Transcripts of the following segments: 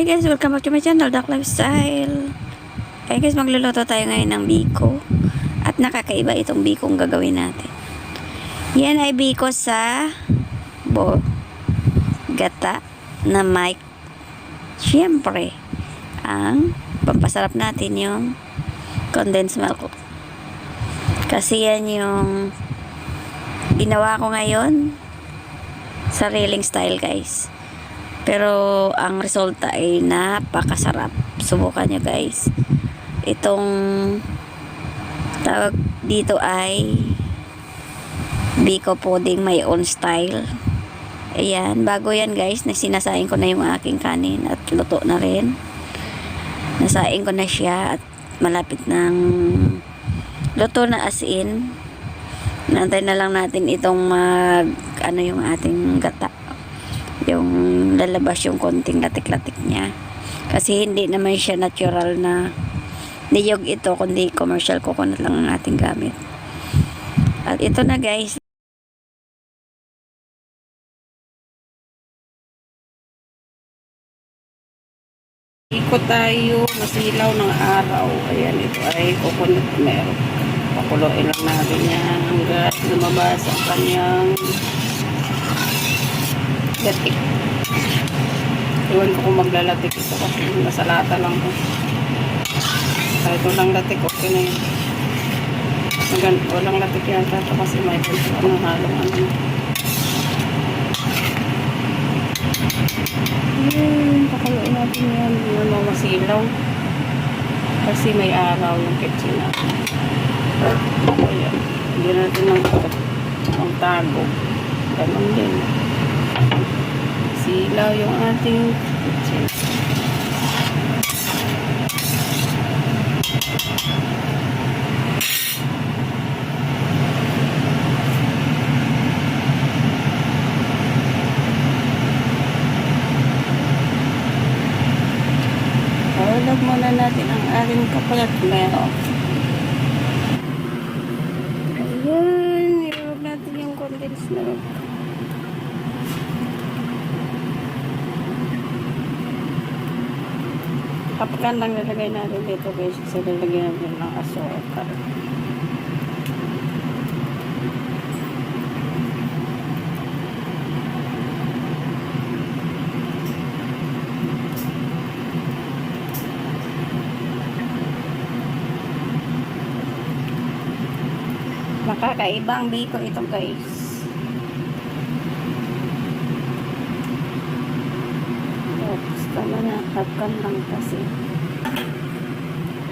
Hi guys, welcome back to my channel, Duck Lifestyle. Hey guys, magluluto tayo ngayon ng biko. At nakakaiba itong biko ang gagawin natin. Yan ay biko sa bo gata na may siyempre ang pampasarap natin yung condensed milk. Kasi yan yung ginawa ko ngayon sariling style guys. Pero ang resulta ay napakasarap. Subukan nyo guys. Itong tawag dito ay Biko pudding my own style. Ayan, bago yan guys, nasinasain ko na yung aking kanin at luto na rin. Nasain ko na siya at malapit ng luto na as in. Nantay na lang natin itong mag, ano yung ating gata yung lalabas yung konting latik-latik niya. Kasi hindi naman siya natural na niyog ito, kundi commercial coconut lang ang ating gamit. At ito na guys. Ikot tayo, masilaw ng araw. Ayan, ito ay coconut milk. Pakuloyin lang natin yan hanggat lumabas ang kanyang latik. Iwan ko kung maglalatik ito kasi nasa lata lang ko. Kahit walang latik, okay na yun. Magan, walang latik yata ito kasi may ano, halong ano. Yun, pakuloyin natin yan. Yung mga masilaw. Kasi may araw yung kitchen natin. Ayan. Hindi natin ng ang tago. Ganon din silaw yung ating kitchen. Hulog muna natin ang ating kapalat milk. Ayan, nilulog natin yung condensed milk. Kapakan lang nilagay natin dito guys kasi nilagay natin ng asukal. Makakaibang biko ito guys. Na. Kapkan lang kasi.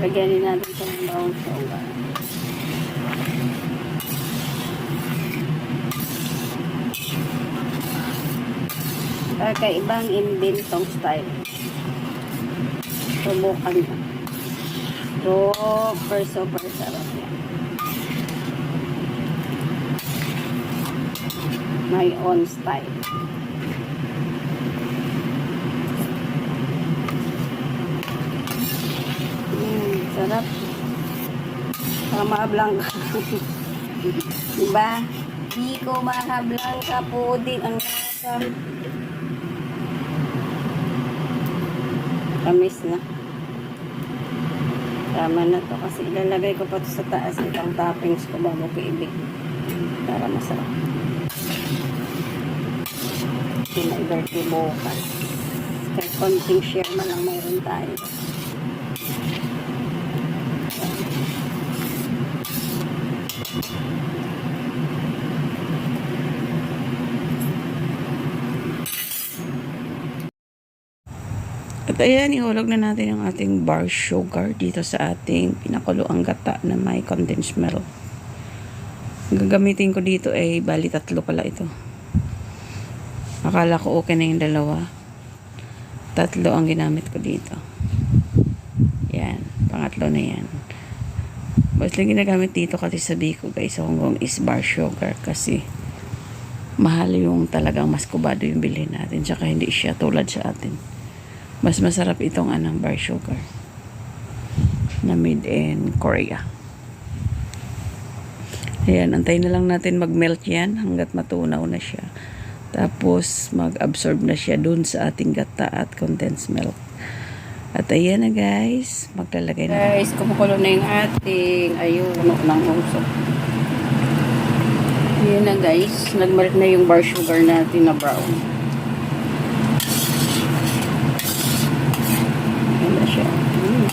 Lagyan din natin ito ng brown sugar. Kakaibang imbentong style. Subukan mo. Super, super sarap yan. My own style. Mm, sarap. Sama blanca. diba? Biko maha blanca pudding ang lasa. Tamis na. Tama na to kasi ilalagay ko pa to sa taas itong toppings ko bago ko ibig. Para masarap. Pina-birthday bukas. Kahit konting share man lang mayroon tayo. At ayan, ihulog na natin ang ating bar sugar dito sa ating pinakuloang gata na may condensed milk. Gagamitin ko dito ay bali tatlo pala ito. Akala ko okay na yung dalawa. Tatlo ang ginamit ko dito. Yan, pangatlo na yan. Basta ginagamit dito kasi sabi ko guys, Hong Kong is bar sugar kasi mahal yung talagang mas kubado yung bilhin natin. Tsaka hindi siya tulad sa atin. Mas masarap itong anong bar sugar na made in Korea. Ayan, antayin na lang natin mag-melt yan hanggat matunaw na siya. Tapos, mag-absorb na siya dun sa ating gata at condensed milk. At ayan na guys, maglalagay na. Guys, kumukulo na yung ating ayuno ng usok. Ayan na guys, nagmalik na yung bar sugar natin na brown. Ayan na siya. Mm.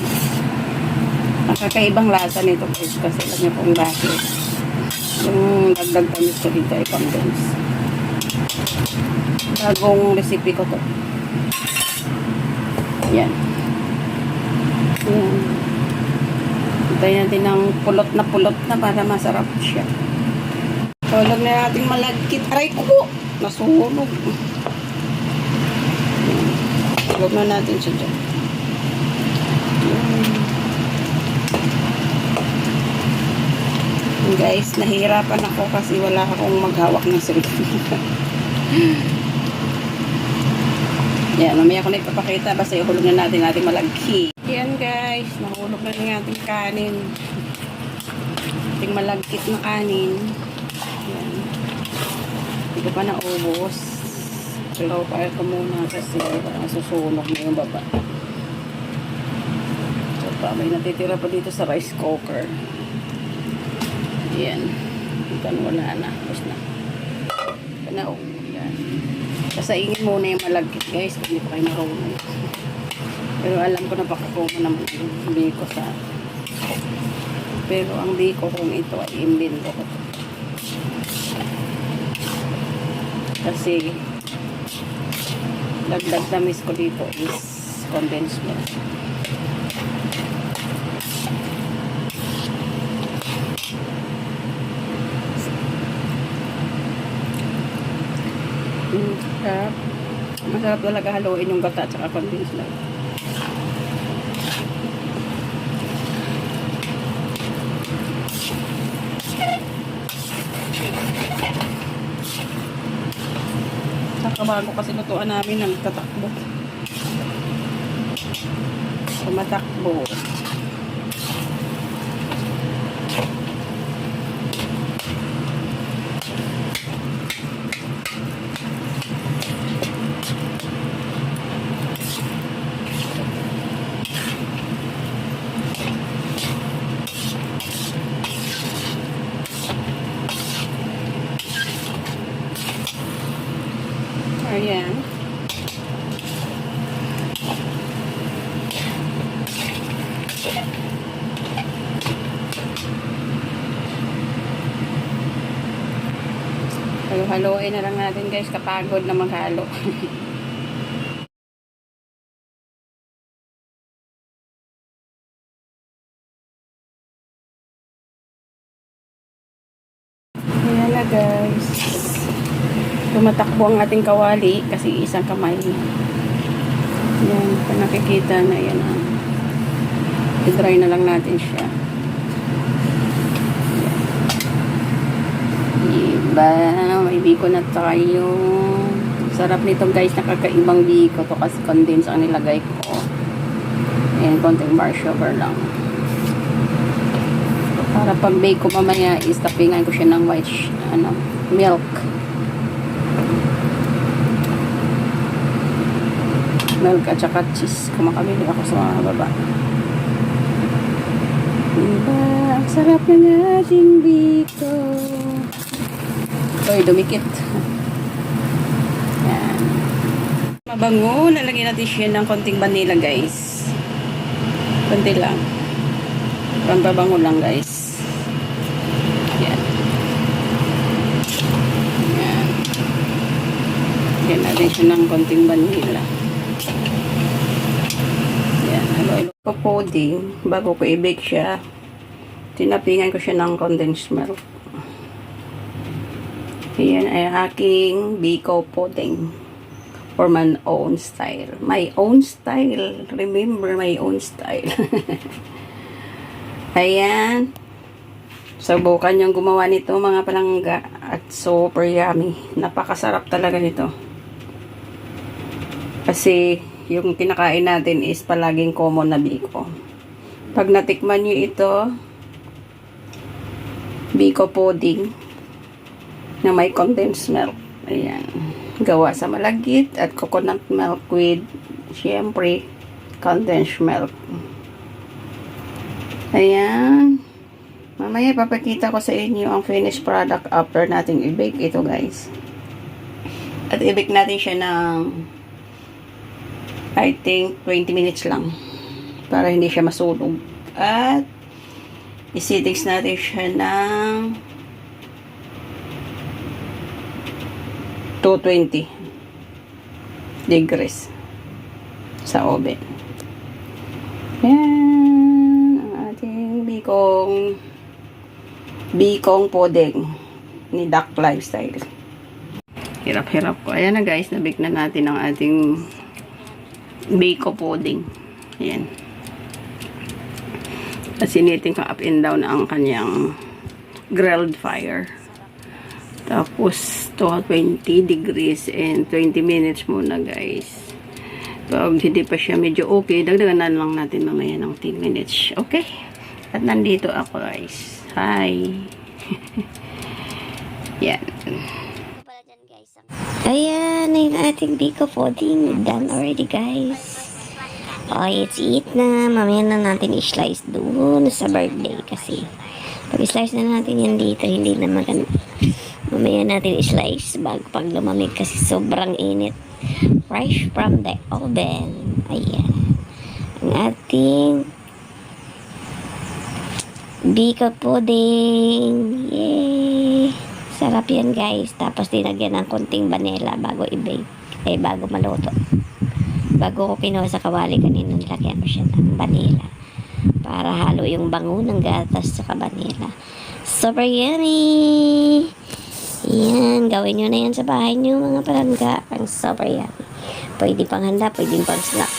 Nakakaibang lasa nito guys kasi alam niyo kung bakit. Yung dagdag tamis ko dito ay condense. Bagong recipe ko to. Yan. Yan. Hintayin natin ng pulot na pulot na para masarap siya. Tulog na natin malagkit. Aray ko po! Nasunog. Tulog na natin siya dyan. Yan. Guys, nahihirapan ako kasi wala akong maghawak ng cellphone. Yan, mamaya ko na ipapakita. Basta ihulog na natin ating malagkit. Yan guys, nahulog na yung ating kanin. Ating malagkit na kanin. Yan. Hindi ko pa naubos. Slow fire ko muna kasi parang susunog na yung baba. So may natitira pa dito sa rice cooker. Yan. Ikan wala na. Tapos na. Panaog. Yan. Kasaingin muna yung malagkit guys kung hindi pa kayo marunong. Pero alam ko na baka kung naman yung biko sa pero ang biko kung ito ay imbento ko. Kasi dagdag tamis ko dito is condensed milk. Mm, sarap. Masarap talaga haluin yung gata at condensed milk. Saka bago kasi lutuan namin ng tatakbo. Tumatakbo. Ayan. Halo-haloin na lang natin guys, kapagod na maghalo. Ayan na guys. Tumatakbo ang ating kawali kasi isang kamay. Yan, kung nakikita na yan. ah. I-dry na lang natin siya. Diba? May biko na tayo. Sarap nito guys. Nakakaibang biko to kasi condense ang nilagay ko. Ayan, konting bar sugar lang. Para pag bake ko mamaya is tapingan ko siya ng white ano, milk. milk at saka cheese. Kumakabili ako sa mga baba. Diba? Ang sarap ng ating biko. Uy, dumikit. Yan. Mabango. Lalagyan natin siya ng konting vanilla, guys. Konti lang. Pampabango lang, guys. Yan. Yan. Lagyan natin siya ng konting vanilla. Yan, halo-halo ko. Bago ko i-bake siya, tinapingan ko siya ng condensed milk. Yan ay aking biko pudding for my own style. My own style. Remember, my own style. Ayan. Subukan niyong gumawa nito mga palangga at super yummy. Napakasarap talaga nito. Kasi yung kinakain natin is palaging common na biko. Pag natikman nyo ito, biko pudding na may condensed milk. Ayan. Gawa sa malagkit at coconut milk with, syempre, condensed milk. Ayan. Mamaya papakita ko sa inyo ang finished product after nating i-bake ito guys. At i-bake natin siya ng I think 20 minutes lang para hindi siya masunog. At isittings natin siya ng 220 degrees sa oven. Yan ang ating bikong bikong podeng ni Duck Lifestyle. Hirap-hirap ko. Ayan na guys, nabik na natin ang ating biko pudding. Ayan. At siniting ko up and down ang kanyang grilled fire. Tapos, 220 degrees and 20 minutes muna guys. Pag hindi pa siya medyo okay, dagdagan na lang natin mamaya ng 10 minutes. Okay? At nandito ako guys. Hi! Yan. Ayan, yung ating biko pudding. Done already, guys. Oh, it's eat na. Mamaya na natin i-slice doon sa birthday kasi pag i-slice na natin yan dito, hindi na maganda. Mamaya natin i-slice bago pag lumamig kasi sobrang init. Fresh from the oven. Ayan. Ang ating biko pudding. Yay! Sarap yan guys. Tapos dinagyan ng konting vanilla bago i-bake. Eh, bago maluto. Bago ko kinuha sa kawali kanina, nilagyan ko siya ng vanilla. Para halo yung bango ng gatas sa vanilla. Super yummy! Yan, gawin nyo na yan sa bahay nyo mga palangga. Ang super yummy. Pwede pang handa, pwede pang snacks.